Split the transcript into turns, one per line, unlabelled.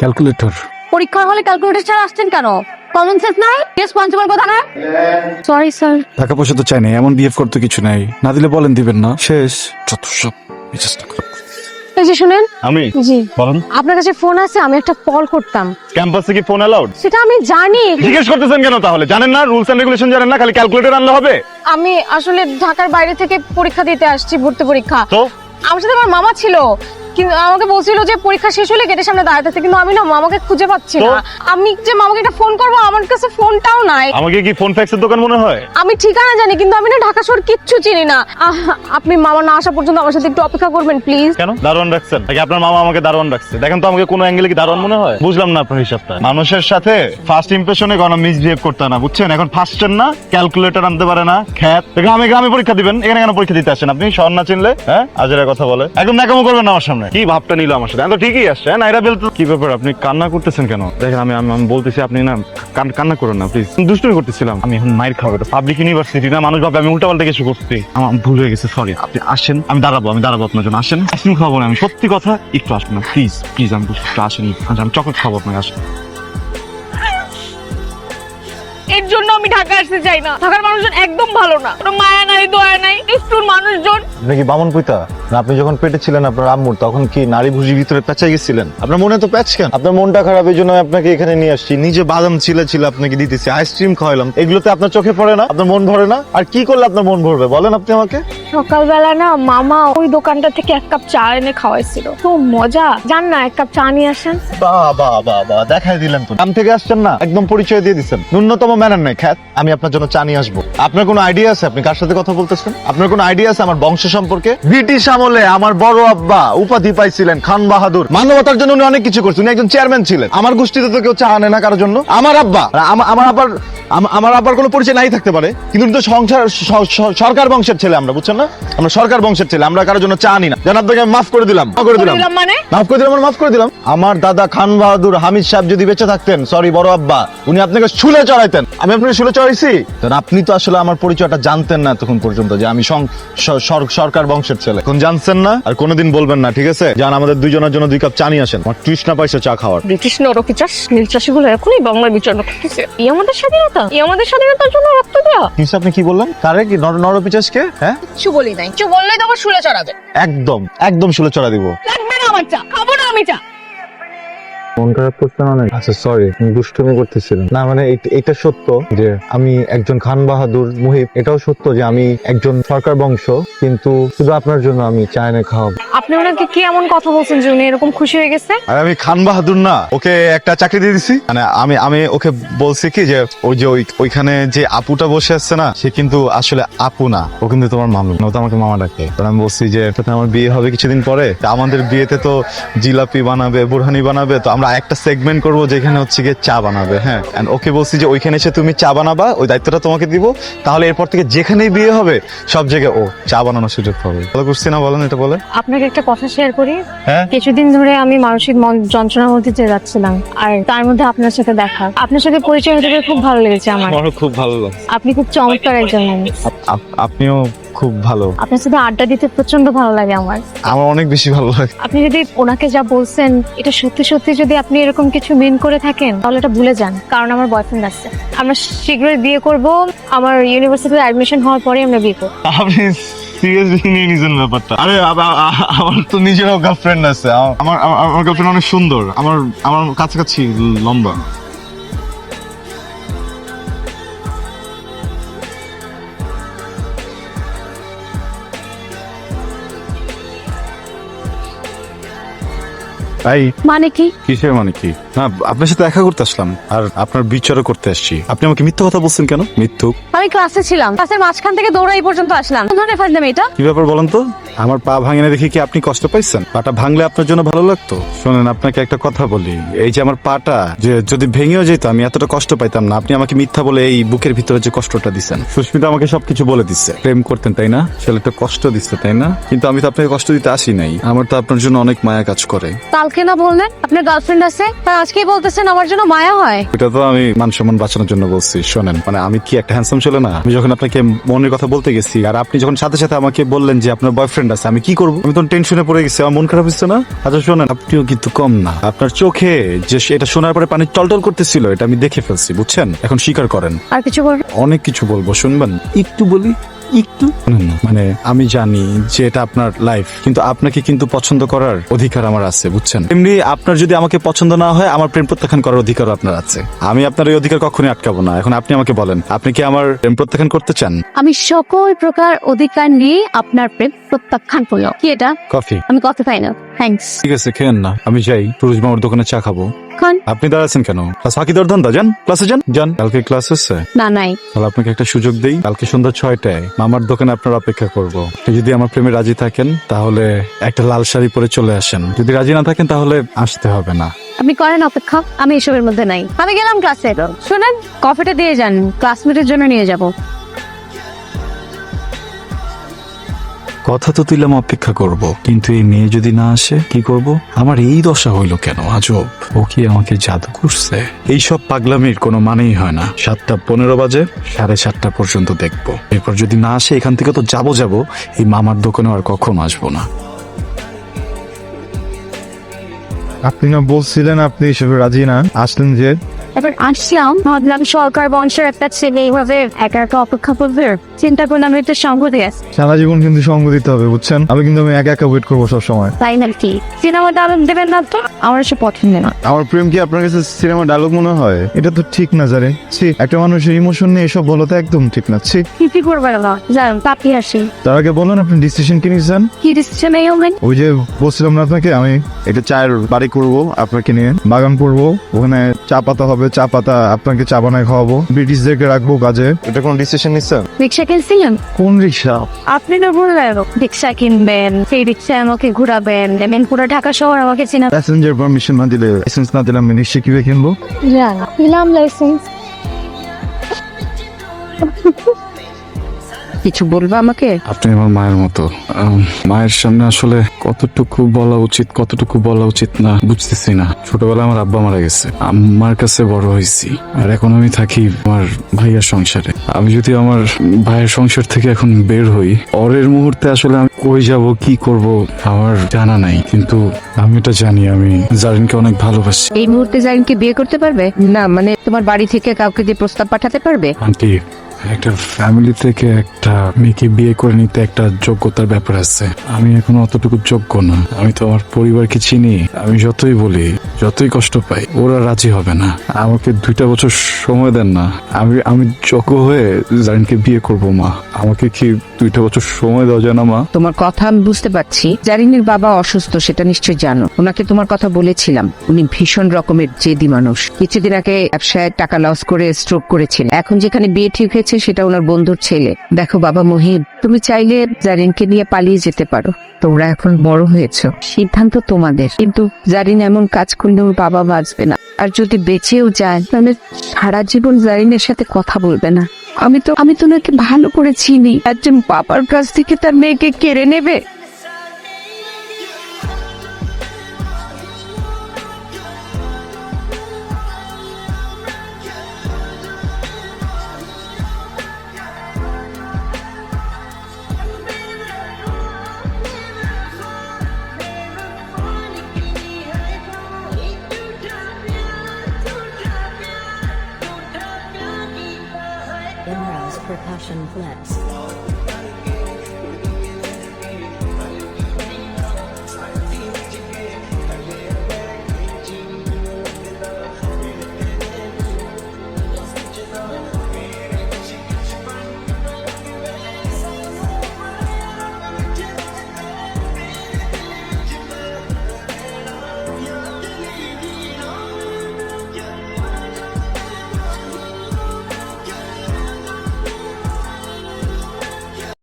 Calculator
পরীক্ষা হলে calculator ছাড়া আসছেন কেন? কমন সেন্স নাই? রেসপন্সিবল কথা না? সরি স্যার
টাকা পয়সা তো চাই না এমন বিহেভ করতে কিছু নাই। না দিলে বলেন দিবেন না। শেষ। যত সব মেজাজটা খারাপ
এই যে শুনেন?
আমি?
জি।
বলেন।
আপনার কাছে ফোন আছে আমি একটা কল করতাম।
ক্যাম্পাসে কি ফোন অ্যালাউড
সেটা আমি জানি।
জিজ্ঞেস করতেছেন কেন তাহলে? জানেন না? রুলস এন্ড রেগুলেশন জানেন না? খালি ক্যালকুলেটর আনলে হবে?
আমি আসলে ঢাকার বাইরে থেকে পরীক্ষা দিতে আসছি ভর্তি পরীক্ষা।
তো?
আমার সাথে আমার মামা ছিল। কিন্তু আমাকে বলছিল যে পরীক্ষা শেষ হলে গেটের সামনে দাঁড়াতে কিন্তু আমি না মামাকে খুঁজে পাচ্ছি না। আমি যে মামাকে একটা ফোন করব আমার কাছে ফোনটাও নাই।
আমাকে কি ফোন ফ্যাক্সের দোকান মনে হয়?
আমি ঠিকানা জানি কিন্তু আমি না ঢাকা শহর কিচ্ছু চিনি না। আপনি মামা না আসা পর্যন্ত আমার সাথে একটু অপেক্ষা করবেন প্লিজ
কেন? দারোয়ান রাখছেন? নাকি আপনার মামা আমাকে দারোয়ান রাখছে? দেখেন তো আমাকে কোনো অ্যাঙ্গেলে কি দারোয়ান মনে হয়? বুঝলাম না আপনার হিসাবটা। মানুষের সাথে ফার্স্ট ইমপ্রেশনে কোনো মিসবিহেভ করতে না বুঝছেন? এখন ফার্স্টের না ক্যালকুলেটর আনতে পারে না খ্যাত। গ্রামে গ্রামে পরীক্ষা দিবেন এখানে কেন পরীক্ষা দিতে আসেন আপনি? শহর না চিনলে হ্যাঁ? আজের কথা বলে। একদম ন্যাকামো করবেন না আমার সামনে। কি ভাবটা নিল আমার সাথে? তো ঠিকই আসছে হ্যাঁ নাইরা বেল কি ব্যাপার, আপনি কান্না করতেছেন কেন? দেখেন, আমি আমি বলতেছি, আপনি না কান্না করেন না প্লিজ দুষ্টুমি করতেছিলাম। আমি এখন মাইর খাব পাবলিক ইউনিভার্সিটি না, মানুষ ভাবে আমি উল্টা পাল্টা কিছু করছি। আমার ভুল হয়ে গেছে সরি আপনি আসেন, আমি দাঁড়াবো আমি দাঁড়াবো আপনার জন্য। আসেন আইসক্রিম খাব না আমি। সত্যি কথা, একটু আসবেন না প্লিজ প্লিজ আমি আসেন, আমি চকলেট খাব আপনাকে, আসেন।
আসতে চাই না। ঢাকার মানুষজন একদম ভালো না। কোনো মায়া নাই, দয়া নাই, নিষ্ঠুর মানুষজন।
আপনি বামন পিতা না, আপনি যখন পেটে ছিলেন আপনার আম্মুর, তখন কি নারী ভুজির ভিতরে পেঁচাই গেছিলেন? আপনার মনে তো প্যাচ কেন? আপনার মনটা খারাপ, এই জন্য আপনাকে এখানে নিয়ে আসছি। নিজে বাদাম ছিলে ছিল আপনাকে দিতেছি আইসক্রিম খাওয়াইলাম। এগুলোতে আপনার চোখে পড়ে না? আপনার মন ভরে না? আর কি করলে আপনার মন ভরবে? বলেন আপনি আমাকে।
সকালবেলা না মামা ওই দোকানটা থেকে এক কাপ চা এনে খাওয়াইছিল। তো মজা। জান না, এক কাপ চা নিয়ে আসেন।
বাহ বাহ দেখাই দিলেন তো। নাম থেকে আসছেন না, একদম পরিচয় দিয়ে দিচ্ছেন ন্যূনতম ম্যানার নাই, খ্যাত। আমি আপনার জন্য চা নিয়ে আসব। আপনার কোনো আইডিয়া আছে? আপনি কার সাথে কথা বলতেছেন? আপনার কোনো আইডিয়া আছে আমার বংশ সম্পর্কে? ব্রিটিশ আমলে আমার বড় আব্বা উপাধি পাইছিলেন খান বাহাদুর। মানবতার জন্য উনি অনেক কিছু করছেন উনি একজন চেয়ারম্যান ছিলেন। আমার গোষ্ঠীতে তো কেউ চা আনে না কারোর জন্য। আমার আব্বা আমার আব্বার আম- আমার আব্বার কোনো পরিচয় নাই থাকতে পারে। কিন্তু তো সংসার সরকার বংশের ছেলে আমরা বুঝছেন না? আমরা সরকার বংশের ছেলে আমরা কারোর জন্য চা আনি না। যেন আপনাকে আমি মাফ করে দিলাম। করে দিলাম।
মানে?
মাফ করে দিলাম মানে মাফ করে দিলাম। আমার দাদা খান বাহাদুর হামিদ সাহেব যদি বেঁচে থাকতেন সরি বড় আব্বা উনি আপনাকে শুলে চড়াইতেন। আমি আপনাকে শুলে চড়াইছি? কারণ আপনি তো আসলে আমার পরিচয়টা জানতেন না তখন পর্যন্ত যে আমি সরকার বংশের ছেলে। এখন জানছেন না? আর কোনোদিন বলবেন না ঠিক আছে? যান আমাদের দুইজনের জন্য দুই কাপ চা নিয়ে আসেন। আমার তৃষ্ণা পাইছে চা খাওয়ার।
ব্রিটিশ নরকি চাষ নীল চাষিগুলো এখনই বাংলায় বিচরণ করতেছে এই আমাদের স্বাধীনতা? এই আমাদের স্বাধীনতার জন্য রক্ত দেওয়া।
কিন্তু আপনি কি বললেন? কারে কি? নর নরপিচাসকে? হ্যাঁ?
কিছু বলি নাই। কিছু বললেই তো আবার শুলে চড়াবে।
একদম একদম শুলে চড়া দিব।
লাগবে না আমার চা। খাব না আমি চা।
মন খারাপ করছেন অনেক আচ্ছা সরি দুষ্টুমি করতেছিলাম। না মানে এটা সত্য যে আমি একজন খান বাহাদুর মুহিব। এটাও সত্য যে আমি একজন সরকার বংশ কিন্তু শুধু আপনার জন্য আমি চায়না খাওয়াবো।
আপনি ওনাকে কি এমন কথা বলছেন যে উনি এরকম খুশি হয়ে গেছে?
আর আমি খান বাহাদুর না ওকে একটা চাকরি দিয়ে দিছি। মানে আমি আমি ওকে বলছি কি যে ওই যে ওই- ওইখানে যে আপুটা বসে আছে না সে কিন্তু আসলে আপু না ও কিন্তু তোমার মামি ও তো আমাকে মামা ডাকে। আমি বলছি যে আমার বিয়ে হবে কিছুদিন পরে তা আমাদের বিয়েতে তো জিলাপি বানাবে বুরহানি বানাবে তো আমরা একটা সেগমেন্ট করব যেখানে হচ্ছে গিয়ে চা বানাবে হ্যাঁ। And ওকে বলছি যে ওইখানে এসে তুমি চা বানাবা ওই দায়িত্বটা তোমাকে দিব। তাহলে এরপর থেকে যেখানেই বিয়ে হবে সব জায়গায় ও চা বানানোর সুযোগ পাবে। ভালো করছি না বলেন এটা বলে?
আপনাকে একটা কথা শেয়ার করি।
হ্যাঁ?
কিছুদিন ধরে আমি মানসিক মন- যন্ত্রণার মধ্যে দিয়ে যাচ্ছিলাম। আর তার মধ্যে আপনার সাথে দেখা। আপনার সাথে পরিচয় হতে পেরে খুব ভালো লেগেছে আমার।
আমারও খুব ভালো লাগছে।
আপনি খুব চমৎকার একজন মানুষ।
আপ- আপ- আপনিও খুব ভালো।
আপনার সাথে আড্ডা দিতে প্রচণ্ড ভালো লাগে আমার।
আমার অনেক বেশি ভালো লাগে।
আপনি যদি ওনাকে যা বলছেন এটা সত্যি সত্যি যদি আপনি এরকম কিছু মিন করে থাকেন তাহলে এটা ভুলে যান কারণ আমার বয়ফ্রেন্ড আছে। আমরা শীঘ্রই বিয়ে করব আমার ইউনিভার্সিটিতে অ্যাডমিশন হওয়ার পরে আমরা বিয়ে করব।
আপনি সিরিয়াসলি নিয়ে নিয়েছেন ব্যাপারটা। আরে আমার তো নিজেরও গার্লফ্রেন্ড আছে। আমার আমার- আমার গার্লফ্রেন্ড অনেক সুন্দর। আমার আমার কাছাকাছি লম্বা।
তাই
মানে কি?
কিসের মানে কি? না আপনার সাথে দেখা করতে আসলাম আর আপনার বিচারও করতে আসছি। আপনি আমাকে মিথ্যা কথা বলছেন কেন? মিথ্যুক।
আমি ক্লাসে ছিলাম। ক্লাসের মাঝখান থেকে দৌড়াই পর্যন্ত আসলাম। কোন ধরনের ফাজলামি এটা?
কি ব্যাপার বলেন তো? আমার পা ভাঙে না দেখে কি আপনি কষ্ট পাইছেন? পাটা ভাঙলে আপনার জন্য ভালো লাগতো? শোনেন আপনাকে একটা কথা বলি। এই যে আমার পাটা যে যদি ভেঙেও যেত আমি এতটা কষ্ট পাইতাম না। আপনি আমাকে মিথ্যা বলে এই বুকের ভিতরে যে কষ্টটা দিচ্ছেন সুস্মিতা আমাকে সবকিছু বলে দিচ্ছে। প্রেম করতেন তাই না? ছেলেটা কষ্ট দিচ্ছে তাই না? কিন্তু আমি তো আপনাকে কষ্ট দিতে আসি নাই। আমার তো আপনার জন্য অনেক মায়া কাজ করে।
কালকে না বললেন? আপনার গার্লফ্রেন্ড আছে? তা আজকেই বলতেছেন আমার জন্য মায়া হয়।
এটা তো আমি মান সম্মান বাঁচানোর জন্য বলছি শোনেন। মানে আমি কি একটা হ্যান্ডসাম ছিল না? আমি যখন আপনাকে মনের কথা বলতে গেছি আর আপনি যখন সাথে সাথে আমাকে বললেন যে আপনার বয়ফ্রেন্ড আছে আমি কি করব? আমি তো টেনশনে পড়ে গেছি আমার মন খারাপ হচ্ছে না? আচ্ছা শোনেন আপনিও কিন্তু কম না। আপনার চোখে যে এটা শোনার পরে পানি টলটল করতেছিল এটা আমি দেখে ফেলছি বুঝছেন? এখন স্বীকার করেন।
আর কিছু বলবেন
অনেক কিছু বলব শুনবেন? একটু বলি একটু? মানে আমি জানি যে এটা আপনার লাইফ কিন্তু আপনাকে কিন্তু পছন্দ করার অধিকার আমার আছে বুঝছেন? এমনি আপনার যদি আমাকে পছন্দ না হয় আমার প্রেম প্রত্যাখ্যান করার অধিকার আপনার আছে। আমি আপনার এই অধিকার কখনোই আটকাবো না। এখন আপনি আমাকে বলেন আপনি কি আমার প্রেম প্রত্যাখ্যান করতে চান?
আমি সকল প্রকার অধিকার নিয়ে আপনার প্রেম প্রত্যাখ্যান করলাম কি এটা?
কফি।
আমি কত পাই না। থ্যাঙ্কস
ঠিক আছে খেয়েন না। আমি যাই। সুরজ মামার দোকানে চা খাব।
খান
আপনি দাঁড়াচ্ছেন কেন? ক্লাস ফাঁকি দর ধান্দা। যান ক্লাসে যান। যান কালকে ক্লাস হচ্ছে।
না নাই।
তাহলে আপনাকে একটা সুযোগ দেই। কালকে সন্ধ্যা ছয়টায় মামার দোকানে আপনার অপেক্ষা করব। যদি আমার প্রেমে রাজি থাকেন তাহলে একটা লাল শাড়ি পরে চলে আসেন। যদি রাজি না থাকেন তাহলে আসতে হবে না।
আপনি করেন অপেক্ষা। আমি এসবের মধ্যে নাই। আমি গেলাম ক্লাসে। শুনেন কফিটা দিয়ে যান। ক্লাসমেটের জন্য নিয়ে যাব।
কথা তো তুইলাম অপেক্ষা করব, কিন্তু এই মেয়ে যদি না আসে, কি করব? আমার এই দশা হইল কেন, আজব? ও কি আমাকে জাদু করছে? এইসব পাগলামির কোনো মানেই হয় না। সাতটা পনেরো বাজে, সাড়ে সাতটা পর্যন্ত দেখব। এরপর যদি না আসে, এখান থেকে তো যাব যাব, এই মামার দোকানে আর কখনো আসব না।
আপনি না বলছিলেন আপনি এসবে রাজি না? আসলেন যে
এবার আসলাম ভাবলাম সরকার বংশের একটা ছেলে এইভাবে একা একা অপেক্ষা করবে। চিন্তা করলাম একটু সঙ্গ দিয়ে। আসি।
সারা জীবন কিন্তু সঙ্গ দিতে হবে বুঝছেন? আমি কিন্তু আমি একা একা ওয়েট করব সব সময়
তাই নাকি? সিনেমাটা আনন্দ দেবেন না তো? আমার এসব পছন্দ না।
আমার প্রেম কি আপনার কাছে সিনেমা ডায়লগ মনে হয়? এটা তো ঠিক না জানেন ছি একটা মানুষের ইমোশন নিয়ে এসব বলা তো একদম ঠিক না। ছি।
কি করবেন না জান তাপি আসি।
তার আগে বলুন আপনি ডিসিশন কি নিয়েছেন?
কি ডিসিশন এই হবেন
ওই যে বলছিলাম না আপনাকে আমি একটা চায়ের বাড়ি করব আপনাকে নিয়ে বাগান করব ওখানে চা পাতা হবে চা পাতা আপনাকে চা বানায় খাওয়াবো। ব্রিটিশদেরকে রাখব কাজে। এটা কোন ডিসিশন নিচ্ছেন
রিক্সা কিনছিলেন?
কোন রিক্সা?
আপনি না বললেন। রিক্সা কিনবেন সেই রিক্সা আমাকে ঘুরাবেন। এমন পুরো ঢাকা শহর আমাকে চিনা
প্যাসেঞ্জার পারমিশন না দিলে লাইসেন্স না দিলাম আমি নিশ্চয়ই কীভাবে কিনবো?
নিলাম লাইসেন্স
কিছু বলবে আমাকে?
আপনি আমার মায়ের মতো। মায়ের সামনে আসলে কতটুকু বলা উচিত কতটুকু বলা উচিত না বুঝতেছি না। ছোটবেলায় আমার আব্বা মারা গেছে। আমার কাছে বড় হয়েছি। আর এখন আমি থাকি আমার ভাইয়ের সংসারে। আমি যদি আমার ভাইয়ের সংসার থেকে এখন বের হই পরের মুহূর্তে আসলে আমি কই যাব কি করব আমার জানা নাই। কিন্তু আমি এটা জানি আমি জারিনকে অনেক ভালোবাসি।
এই মুহূর্তে জারিনকে বিয়ে করতে পারবে? না মানে তোমার বাড়ি থেকে কাউকে দিয়ে প্রস্তাব পাঠাতে পারবে?
আন্টি একটা ফ্যামিলি থেকে একটা মেয়েকে বিয়ে করে নিতে একটা যোগ্যতার ব্যাপার আছে। আমি এখন অতটুকু যোগ্য না। আমি তো আমার পরিবারকে চিনি। আমি যতই বলি, যতই কষ্ট পাই, ওরা রাজি হবে না। আমাকে দুইটা বছর সময় দেন না। আমি আমি যোগ্য হয়ে জারিনকে বিয়ে করব, মা। আমাকে কি দুইটা বছর সময় দেওয়া যায় না, মা?
তোমার কথা আমি বুঝতে পারছি। জারিনের বাবা অসুস্থ, সেটা নিশ্চয়ই জানো। ওনাকে তোমার কথা বলেছিলাম। উনি ভীষণ রকমের জেদি মানুষ। কিছুদিন আগে ব্যবসায় টাকা লস করে স্ট্রোক করেছিলেন। এখন যেখানে বিয়ে ঠিক হয়েছে সেটা ওনার বন্ধুর ছেলে। দেখো বাবা মহিব তুমি চাইলে জারিনকে নিয়ে পালিয়ে যেতে পারো। তোমরা এখন বড় হয়েছ। সিদ্ধান্ত তোমাদের। কিন্তু জারিন এমন কাজ করলে ওর বাবা বাঁচবে না। আর যদি বেঁচেও যায়, তাহলে সারা জীবন জারিনের সাথে কথা বলবে না। আমি তো আমি তো ওনাকে ভালো করে চিনি। একজন বাবার কাছ থেকে তার মেয়েকে কেড়ে নেবে।
Percussion flex.